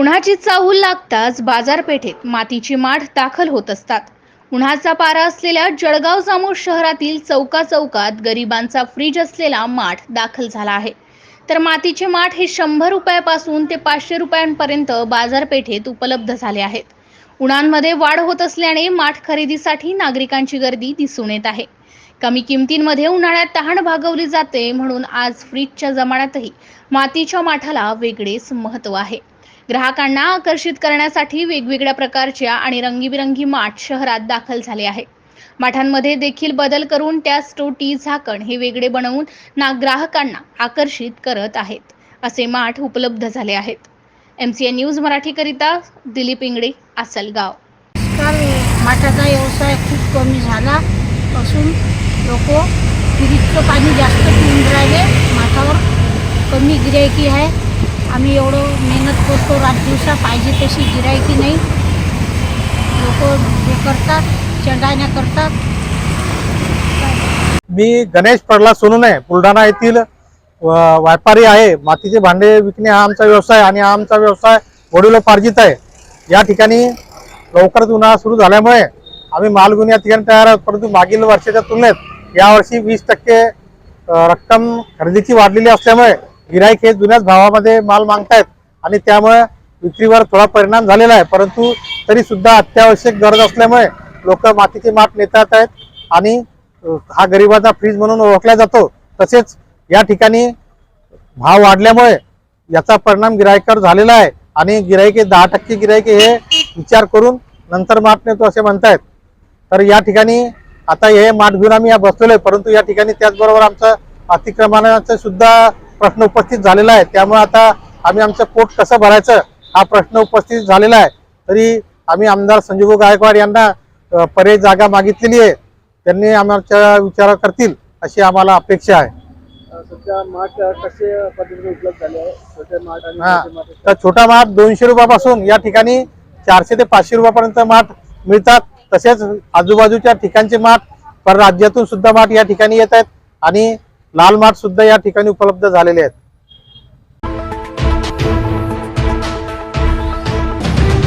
उन्हाची चाहूल लागताच बाजारपेठेत मातीची माठ दाखल होत असतात. उन्हाचा पारा असलेल्या जळगाव जामोद शहरातील चौका चौकात गरिबांचा फ्रीज असलेला माठ दाखल झाला आहे. तर मातीचे माठ हे शंभर रुपयापासून ते पाचशे रुपयांपर्यंत बाजारपेठेत उपलब्ध झाले आहेत. उन्हांमध्ये वाढ होत असल्याने माठ खरेदीसाठी नागरिकांची गर्दी दिसून येत आहे. कमी किमतींमध्ये उन्हाळ्यात तहान भागवली जाते म्हणून आज फ्रीजच्या जमान्यातही मातीच्या माठाला वेगळेच महत्त्व आहे. ग्राहकांना आकर्षित करण्यासाठी वेगवेगळ्या प्रकारच्या आणि रंगीबिरंगी माठ शहरात दाखल झाले आहे. माठांमध्ये देखील बदल करून त्यास टोटी झाकण हे वेगळे बनवून ना ग्राहकांना आकर्षित करत आहेत असे माठ उपलब्ध झाले आहेत. एम सी एन न्यूज मराठीकरिता दिलीप इंगडे आसलगाव. आजकाल माठाचा व्यवसाय खूप कमी झाला असून लोक फ्रीजचं पाणी जास्त पिऊन राहिले. माठावर कमी गिरायकी आहे. आम्ही एवढं मेहनत करतो. दिवसा पाहिजे तशी गिरायकी नाही. लोक हे करतात चंडाण्या करतात. मी गणेश पडला सोनूने बुलढाणा येथील व- व्यापारी आहे. मातीचे भांडे विकणे हा आमचा व्यवसाय आणि हा आमचा व्यवसाय वडिलोपार्जित आहे. या ठिकाणी लवकरच उन्हाळा सुरू झाल्यामुळे आम्ही माल घेऊन या ठिकाणी तयार आहोत. परंतु मागील वर्षाच्या तुलनेत यावर्षी वीस टक्के रक्कम खरेदीची वाढलेली असल्यामुळे गिराईक हे जुन्याच भावामध्ये माल मागतायत आणि त्यामुळे विक्रीवर थोडा परिणाम झालेला आहे परंतु तरी सुद्धा अत्यावश्यक गरज असल्यामुळे लोक मातीचे माप नेतात आहेत आणि हा गरिबाचा फ्रीज म्हणून ओळखला जातो. तसेच या ठिकाणी भाव वाढल्यामुळे याचा परिणाम गिरायकावर झालेला आहे आणि गिरायके दहा टक्के गिरायके हे विचार करून नंतर माठ नेतो असे म्हणतायत. तर या ठिकाणी आता हे माठ घेऊन आम्ही या बसलेलो आहे परंतु या ठिकाणी त्याचबरोबर आमचं अतिक्रमणाचा सुद्धा प्रश्न उपस्थित झालेला आहे. त्यामुळे आता आम्ही आमचं पोट कसं भरायचं हा प्रश्न उपस्थित झालेला आहे. तरी आम्ही आमदार संजीव गायकवाड यांना पर्यायी जागा मागितलेली आहे. त्यांनी आमच्या विचार करतील अशी आम्हाला अपेक्षा आहे. सध्या माठ कसे पद्धतीने उपलब्ध झाले आहे? छोटे माठ आणि. मोठे माठ तर छोटा माठ दोनशे रुपयापासून या ठिकाणी चारशे ते पाचशे रुपयापर्यंत माठ मिळतात. तसेच आजूबाजूच्या ठिकाणचे माठ पर राज्यातून सुद्धा माठ या ठिकाणी येत आहेत. आणि लाल माठ सुद्धा या ठिकाणी उपलब्ध झालेले आहेत.